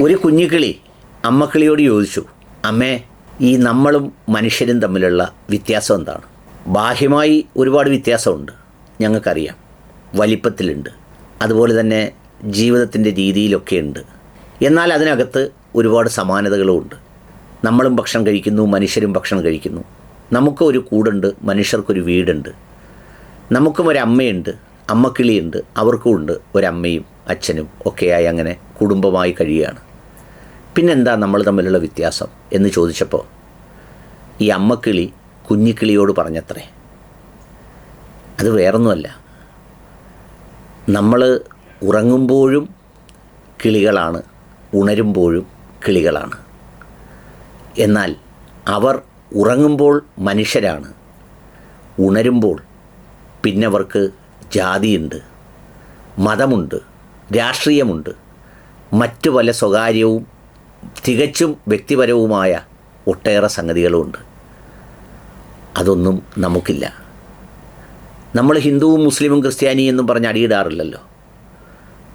ഒരു കുഞ്ഞിക്കിളി അമ്മക്കിളിയോട് ചോദിച്ചു അമ്മേ ഈ നമ്മളും മനുഷ്യരും തമ്മിലുള്ള വ്യത്യാസം എന്താണ്? ബാഹ്യമായി ഒരുപാട് വ്യത്യാസമുണ്ട് ഞങ്ങൾക്കറിയാം. വലിപ്പത്തിലുണ്ട്. അതുപോലെ തന്നെ ജീവിതത്തിന്റെ രീതിയിലൊക്കെ ഉണ്ട്. എന്നാൽ അതിനകത്ത് ഒരുപാട് സമാനതകളുമുണ്ട് നമ്മളും ഭക്ഷണം കഴിക്കുന്നു മനുഷ്യരും ഭക്ഷണം കഴിക്കുന്നു. നമുക്ക് ഒരു കൂടുണ്ട് മനുഷ്യർക്കൊരു വീടുണ്ട്. നമുക്കും ഒരു അമ്മയുണ്ട് അമ്മക്കിളിയുണ്ട് അവർക്കും ഉണ്ട് ഒരമ്മയും. അച്ഛനും ഒക്കെയായി അങ്ങനെ കുടുംബമായി കഴിയുകയാണ്. പിന്നെന്താ നമ്മൾ തമ്മിലുള്ള വ്യത്യാസം എന്ന് ചോദിച്ചപ്പോൾ ഈ അമ്മക്കിളി കുഞ്ഞിക്കിളിയോട് പറഞ്ഞത്രേ. അത് വേറൊന്നുമല്ല. നമ്മൾ ഉറങ്ങുമ്പോഴും കിളികളാണ് ഉണരുമ്പോഴും കിളികളാണ്. എന്നാൽ അവർ ഉറങ്ങുമ്പോൾ മനുഷ്യരാണ് ഉണരുമ്പോൾ പിന്നവർക്ക് ജാതിയുണ്ട് മതമുണ്ട് രാഷ്ട്രീയമുണ്ട്. മറ്റു പല സ്വകാര്യവും തികച്ചും വ്യക്തിപരവുമായ ഒട്ടേറെ സംഗതികളുമുണ്ട് അതൊന്നും നമുക്കില്ല. നമ്മൾ ഹിന്ദുവും മുസ്ലിമും ക്രിസ്ത്യാനി എന്നും പറഞ്ഞ് അടിയിടാറില്ലല്ലോ.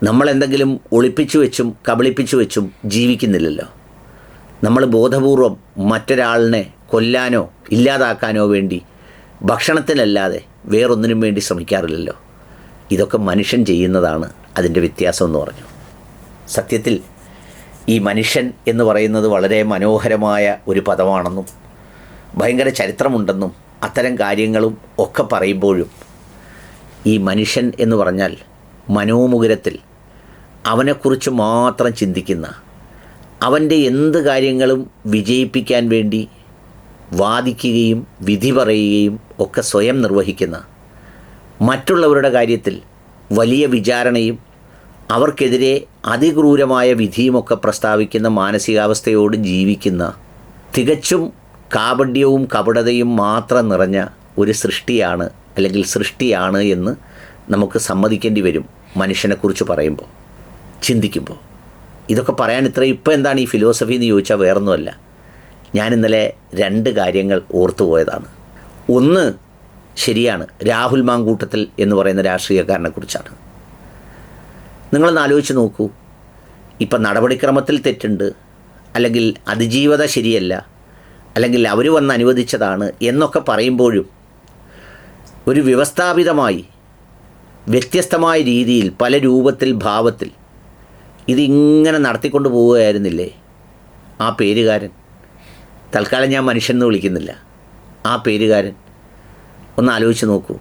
നമ്മളെന്തെങ്കിലും ഒളിപ്പിച്ചു വെച്ചും കബളിപ്പിച്ചു വെച്ചും ജീവിക്കുന്നില്ലല്ലോ. നമ്മൾ ബോധപൂർവം മറ്റൊരാളിനെ കൊല്ലാനോ ഇല്ലാതാക്കാനോ വേണ്ടി ഭക്ഷണത്തിനല്ലാതെ വേറൊന്നിനും വേണ്ടി ശ്രമിക്കാറില്ലല്ലോ. ഇതൊക്കെ മനുഷ്യൻ ചെയ്യുന്നതാണ് അതിന്റെ വ്യത്യാസം എന്ന് പറഞ്ഞു. സത്യത്തിൽ ഈ മനുഷ്യൻ എന്ന് പറയുന്നത് വളരെ മനോഹരമായ ഒരു പദമാണെന്നും ഭയങ്കര ചരിത്രമുണ്ടെന്നും അത്തരം കാര്യങ്ങളും ഒക്കെ പറയുമ്പോഴും ഈ മനുഷ്യൻ എന്ന് പറഞ്ഞാൽ മനോമുകുരത്തിൽ അവനെക്കുറിച്ച് മാത്രം ചിന്തിക്കുന്ന അവന്റെ എന്ത് കാര്യങ്ങളും വിജയിപ്പിക്കാൻ വേണ്ടി വാദിക്കുകയും വിധി പറയുകയും ഒക്കെ സ്വയം നിർവഹിക്കുന്ന മറ്റുള്ളവരുടെ കാര്യത്തിൽ വലിയ വിചാരണയും അവർക്കെതിരെ അതിക്രൂരമായ വിധിയുമൊക്കെ പ്രസ്താവിക്കുന്ന മാനസികാവസ്ഥയോട് ജീവിക്കുന്ന തികച്ചും കാപഡ്യവും കപടതയും മാത്രം നിറഞ്ഞ ഒരു സൃഷ്ടിയാണ് അല്ലെങ്കിൽ സൃഷ്ടിയാണ് എന്ന് നമുക്ക് സമ്മതിക്കേണ്ടി വരും മനുഷ്യനെക്കുറിച്ച് പറയുമ്പോൾ ചിന്തിക്കുമ്പോൾ. ഇതൊക്കെ പറയാൻ ഇത്ര ഇപ്പോൾ എന്താണ് ഈ ഫിലോസഫി എന്ന് ചോദിച്ചാൽ വേറൊന്നുമല്ല. ഞാൻ ഇന്നലെ രണ്ട് കാര്യങ്ങൾ ഓർത്തുപോയതാണ് ഒന്ന് ശരിയാണ് രാഹുൽ മാങ്കൂട്ടത്തിൽ എന്ന് പറയുന്ന രാഷ്ട്രീയക്കാരനെ കുറിച്ചാണ് നിങ്ങളൊന്ന് ആലോചിച്ച് നോക്കൂ. ഇപ്പം നടപടിക്രമത്തിൽ തെറ്റുണ്ട് അല്ലെങ്കിൽ അതിജീവത ശരിയല്ല അല്ലെങ്കിൽ അവർ വന്ന് അനുവദിച്ചതാണ് എന്നൊക്കെ പറയുമ്പോഴും ഒരു വ്യവസ്ഥാപിതമായി വ്യത്യസ്തമായ രീതിയിൽ പല രൂപത്തിൽ ഭാവത്തിൽ ഇതിങ്ങനെ നടത്തിക്കൊണ്ട് പോവുകയായിരുന്നില്ലേ? ആ പേരുകാരൻ തൽക്കാലം ഞാൻ മനുഷ്യൻ എന്ന് വിളിക്കുന്നില്ല. ആ പേരുകാരൻ ഒന്ന് ആലോചിച്ച് നോക്കൂ.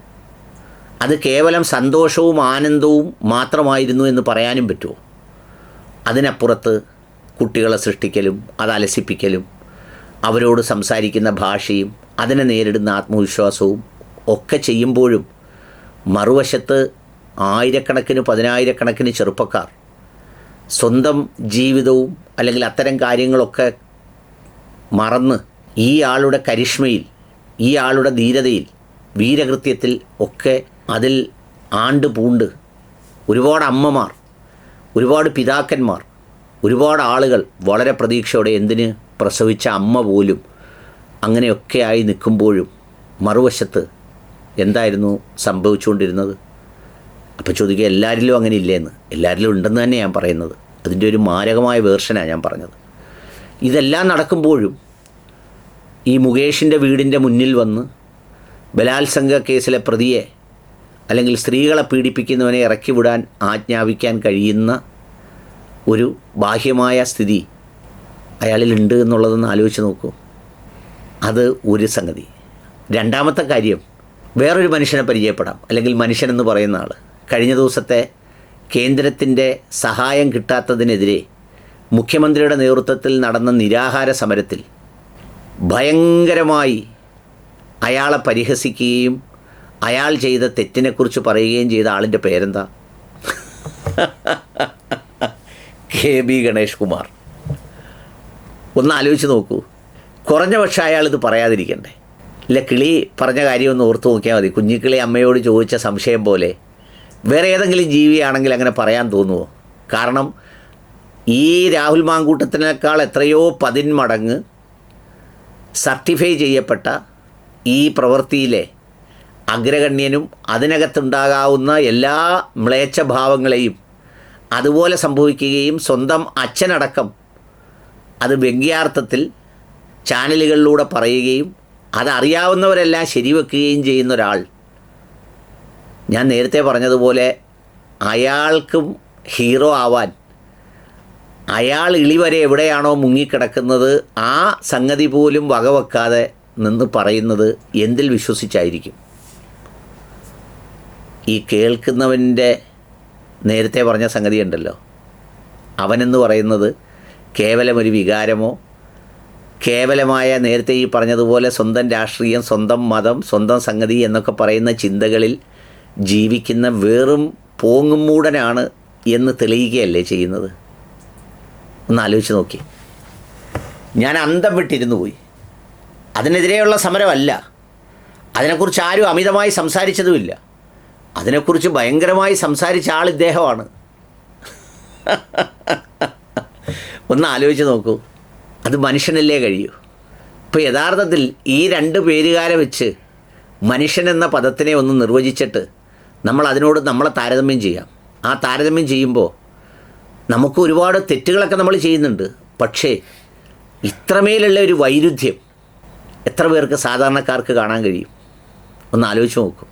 അത് കേവലം സന്തോഷവും ആനന്ദവും മാത്രമായിരുന്നു എന്ന് പറയാനും പറ്റുമോ? അതിനപ്പുറത്ത് കുട്ടികളെ സൃഷ്ടിക്കലും അത് അലസിപ്പിക്കലും അവരോട് സംസാരിക്കുന്ന ഭാഷയും അതിനെ നേരിടുന്ന ആത്മവിശ്വാസവും ഒക്കെ ചെയ്യുമ്പോഴും മറുവശത്ത് ആയിരക്കണക്കിന് പതിനായിരക്കണക്കിന് ചെറുപ്പക്കാർ സ്വന്തം ജീവിതവും അല്ലെങ്കിൽ അത്തരം കാര്യങ്ങളൊക്കെ മറന്ന് ഈ ആളുടെ കരിഷ്മയിൽ ഈ ആളുടെ ധീരതയിൽ വീരകൃത്യത്തിൽ ഒക്കെ അതിൽ ആണ്ട് പൂണ്ട്. ഒരുപാട് അമ്മമാർ ഒരുപാട് പിതാക്കന്മാർ ഒരുപാട് ആളുകൾ വളരെ പ്രതീക്ഷയോടെ എന്തിന് പ്രസവിച്ച അമ്മ പോലും അങ്ങനെയൊക്കെ ആയി നിൽക്കുമ്പോഴും മറുവശത്ത് എന്തായിരുന്നു സംഭവിച്ചുകൊണ്ടിരുന്നത്? അപ്പോൾ ചോദിക്കുക എല്ലാവരിലും അങ്ങനെ ഇല്ലേന്ന് എല്ലാവരിലും ഉണ്ടെന്ന് തന്നെ ഞാൻ പറയുന്നത്. അതിന്റെ ഒരു മാരകമായ വേർഷനാണ് ഞാൻ പറഞ്ഞത്. ഇതെല്ലാം നടക്കുമ്പോഴും ഈ മുകേഷിന്റെ വീടിന്റെ മുന്നിൽ വന്ന് ബലാത്സംഗ കേസിലെ പ്രതിയെ അല്ലെങ്കിൽ സ്ത്രീകളെ പീഡിപ്പിക്കുന്നവനെ ഇറക്കി വിടാൻ ആജ്ഞാപിക്കാൻ കഴിയുന്ന ഒരു ബാഹ്യമായ സ്ഥിതി അയാളിലുണ്ട് എന്നുള്ളതൊന്ന് ആലോചിച്ച് നോക്കൂ. അത് ഒരു സംഗതി. രണ്ടാമത്തെ കാര്യം വേറൊരു മനുഷ്യനെ പരിചയപ്പെടാം. അല്ലെങ്കിൽ മനുഷ്യനെന്ന് പറയുന്ന ആൾ കഴിഞ്ഞ ദിവസത്തെ കേന്ദ്രത്തിന്റെ സഹായം കിട്ടാത്തതിനെതിരെ മുഖ്യമന്ത്രിയുടെ നേതൃത്വത്തിൽ നടന്ന നിരാഹാര സമരത്തിൽ ഭയങ്കരമായി അയാളെ പരിഹസിക്കുകയും അയാൾ ചെയ്ത തെറ്റിനെക്കുറിച്ച് പറയുകയും ചെയ്ത ആളിന്റെ പേരെന്താ? K B Ganesh Kumar. ഒന്ന് ആലോചിച്ച് നോക്കൂ. കുറഞ്ഞ പക്ഷേ അയാൾ ഇത് പറയാതിരിക്കണ്ടേ. ഇല്ല കിളി പറഞ്ഞ കാര്യം ഒന്ന് ഓർത്ത് നോക്കിയാൽ മതി. കുഞ്ഞിക്കിളി അമ്മയോട് ചോദിച്ച സംശയം പോലെ വേറെ ഏതെങ്കിലും ജീവിയാണെങ്കിൽ അങ്ങനെ പറയാൻ തോന്നുമോ കാരണം ഈ രാഹുൽ മാങ്കൂട്ടത്തിനേക്കാൾ എത്രയോ പതിന്മടങ്ങ് സർട്ടിഫൈ ചെയ്യപ്പെട്ട ഈ പ്രവൃത്തിയിലെ അഗ്രഗണ്യനും അതിനകത്തുണ്ടാകാവുന്ന എല്ലാ മ്ലേച്ഛഭാവങ്ങളെയും അതുപോലെ സംഭവിക്കുകയും സ്വന്തം അച്ഛനടക്കം അത് വ്യംഗ്യാർത്ഥത്തിൽ ചാനലുകളിലൂടെ പറയുകയും അതറിയാവുന്നവരെല്ലാം ശരിവെക്കുകയും ചെയ്യുന്ന ഒരാൾ ഞാൻ നേരത്തെ പറഞ്ഞതുപോലെ അയാൾക്കും ഹീറോ ആവാൻ അയാൾ ഇളിവരെ എവിടെയാണോ മുങ്ങിക്കിടക്കുന്നത് ആ സംഗതി പോലും വകവെക്കാതെ നിന്ന് പറയുന്നത് എന്തിൽ വിശ്വസിച്ചായിരിക്കും? ഈ കേൾക്കുന്നവന്റെ നേരത്തെ പറഞ്ഞ സംഗതി ഉണ്ടല്ലോ അവനെന്ന് പറയുന്നത് കേവലം ഒരു വികാരമോ? കേവലമായ നേരത്തെ ഈ പറഞ്ഞതുപോലെ സ്വന്തം രാഷ്ട്രീയം സ്വന്തം മതം സ്വന്തം സംഗതി എന്നൊക്കെ പറയുന്ന ചിന്തകളിൽ ജീവിക്കുന്ന വെറും പോങ്ങുമൂടനാണ് എന്ന് തെളിയിക്കുകയല്ലേ ചെയ്യുന്നത്? ഒന്ന് ആലോചിച്ച് നോക്കി. ഞാൻ അന്തം വിട്ടിരുന്നു പോയി. അതിനെതിരെയുള്ള സമരമല്ല. അതിനെക്കുറിച്ച് ആരും അമിതമായി സംസാരിച്ചതുമില്ല. അതിനെക്കുറിച്ച് ഭയങ്കരമായി സംസാരിച്ച ആൾ ഇദ്ദേഹമാണ്. ഒന്ന് ആലോചിച്ച് നോക്കൂ. അത് മനുഷ്യനല്ലേ കഴിയൂ. ഇപ്പോൾ യഥാർത്ഥത്തിൽ ഈ രണ്ട് പേരുകാരെ വെച്ച് മനുഷ്യൻ എന്ന പദത്തിനെ ഒന്ന് നിർവചിച്ചിട്ട് നമ്മൾ അതിനോട് നമ്മളെ താരതമ്യം ചെയ്യാം. ആ താരതമ്യം ചെയ്യുമ്പോൾ നമുക്ക് ഒരുപാട് തെറ്റുകളൊക്കെ നമ്മൾ ചെയ്യുന്നുണ്ട്. പക്ഷേ ഇത്രമേലുള്ള ഒരു വൈരുദ്ധ്യം എത്ര പേർക്ക് സാധാരണക്കാർക്ക് കാണാൻ കഴിയും? ഒന്ന് ആലോചിച്ച് നോക്കൂ.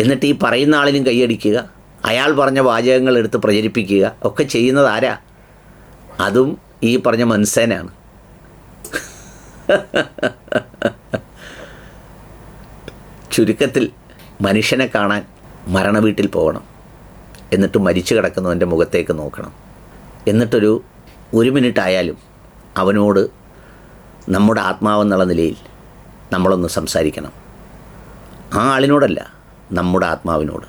എന്നിട്ട് ഈ പറയുന്ന ആളിനും കൈയടിക്കുക. അയാൾ പറഞ്ഞ വാചകങ്ങൾ എടുത്ത് പ്രചരിപ്പിക്കുക. ഒക്കെ ചെയ്യുന്നത് ആരാ? അതും ഈ പറഞ്ഞ മൻസേനാണ്. ചുരുക്കത്തിൽ മനുഷ്യനെ കാണാൻ മരണ വീട്ടിൽ പോകണം. എന്നിട്ട് മരിച്ചു കിടക്കുന്നവന്റെ മുഖത്തേക്ക് നോക്കണം. എന്നിട്ടൊരു ഒരു മിനിറ്റ് ആയാലും അവനോട് നമ്മുടെ ആത്മാവെന്നുള്ള നിലയിൽ നമ്മളൊന്ന് സംസാരിക്കണം. ആ ആളിനോടല്ല നമ്മുടെ ആത്മാവിനോട്.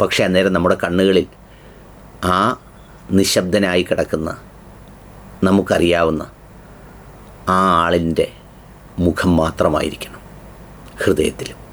പക്ഷേ അന്നേരം നമ്മുടെ കണ്ണുകളിൽ ആ നിശബ്ദനായി കിടക്കുന്ന നമുക്കറിയാവുന്ന ആ ആളിന്റെ മുഖം മാത്രമായിരിക്കണം ഹൃദയത്തിലും.